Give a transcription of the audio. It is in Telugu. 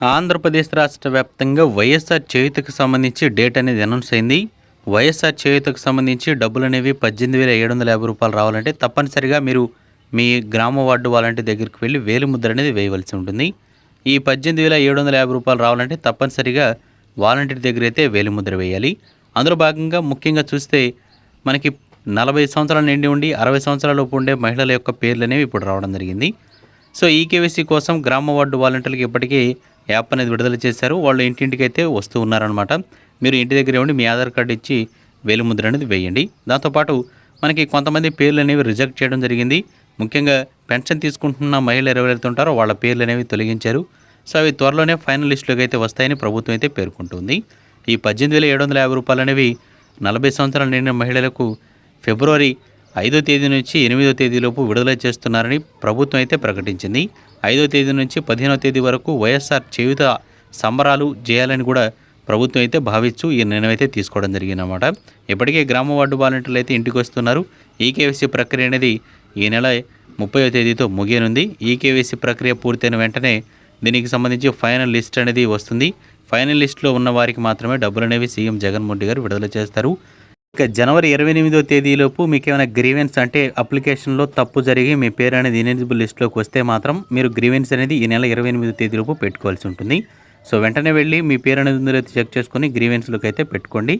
ఆంధ్రప్రదేశ్ రాష్ట్ర వ్యాప్తంగా వైఎస్ఆర్ చేయుతకు సంబంధించి డేట్ అనేది అనౌన్స్ అయింది. వైఎస్ఆర్ చేయుతకు సంబంధించి డబ్బులు అనేవి పద్దెనిమిది వేల ఏడు వందల యాభై రూపాయలు రావాలంటే తప్పనిసరిగా మీరు మీ గ్రామ వార్డు వాలంటీ దగ్గరికి వెళ్ళి వేలు ముద్ర అనేది వేయవలసి ఉంటుంది. ఈ పద్దెనిమిది వేల ఏడు వందల యాభై రూపాయలు రావాలంటే తప్పనిసరిగా వాలంటీర్ దగ్గర అయితే వేలు ముద్ర వేయాలి. అందులో భాగంగా ముఖ్యంగా చూస్తే మనకి నలభై సంవత్సరాలు నిండి ఉండి అరవై సంవత్సరాల లోపు ఉండే మహిళల యొక్క పేర్లు అనేవి ఇప్పుడు రావడం జరిగింది. సో ఈ కేవైసీ కోసం గ్రామ వార్డు వాలంటీర్లకు ఇప్పటికీ యాప్ అనేది విడుదల చేశారు. వాళ్ళు ఇంటింటికి అయితే వస్తూ ఉన్నారనమాట మీరు ఇంటి దగ్గర ఉండి మీ ఆధార్ కార్డు ఇచ్చి వేలిముద్ర అనేది వేయండి. దాంతోపాటు మనకి కొంతమంది పేర్లు అనేవి రిజెక్ట్ చేయడం జరిగింది. ముఖ్యంగా పెన్షన్ తీసుకుంటున్న మహిళలు ఎవరైతే ఉంటారో వాళ్ళ పేర్లు అనేవి తొలగించారు. సో అవి త్వరలోనే ఫైనల్ లిస్టులోకి అయితే వస్తాయని ప్రభుత్వం అయితే పేర్కొంటుంది. ఈ పద్దెనిమిది వేల ఏడు వందల యాభై రూపాయలు అనేవి నలభై సంవత్సరాలు నిండిన మహిళలకు ఫిబ్రవరి ఐదో తేదీ నుంచి ఎనిమిదో తేదీలోపు విడుదల చేస్తున్నారని ప్రభుత్వం అయితే ప్రకటించింది. ఐదో తేదీ నుంచి పదిహేనో తేదీ వరకు వైఎస్ఆర్ చేయుత సంబరాలు చేయాలని కూడా ప్రభుత్వం అయితే భావించు ఈ నిర్ణయం అయితే తీసుకోవడం జరిగిందన్నమాట. ఇప్పటికే గ్రామ వార్డు వాలంటీర్లు అయితే ఇంటికి వస్తున్నారు. ఈకేవీసీ ప్రక్రియ అనేది ఈ నెల ముప్పైవ తేదీతో ముగియనుంది. ఈకేవీసీ ప్రక్రియ పూర్తయిన వెంటనే దీనికి సంబంధించి ఫైనల్ లిస్ట్ అనేది వస్తుంది. ఫైనల్ లిస్ట్లో ఉన్న వారికి మాత్రమే డబ్బులు అనేవి సీఎం జగన్మోహన్ రెడ్డి గారు విడుదల చేస్తారు. ఇక జనవరి ఇరవై ఎనిమిదో తేదీలోపు మీకు ఏమైనా గ్రీవెన్స్ అంటే అప్లికేషన్లో తప్పు జరిగి మీ పేరు అనేది ఇనెలిజిబుల్ లిస్ట్లోకి వస్తే మాత్రం మీరు గ్రీవెన్స్ అనేది ఈ నెల ఇరవై ఎనిమిదో తేదీలోపు పెట్టుకోవాల్సి ఉంటుంది. సో వెంటనే వెళ్ళి మీ పేరు అనేది ఉందో చెక్ చేసుకొని గ్రీవెన్స్లోకి అయితే పెట్టుకోండి.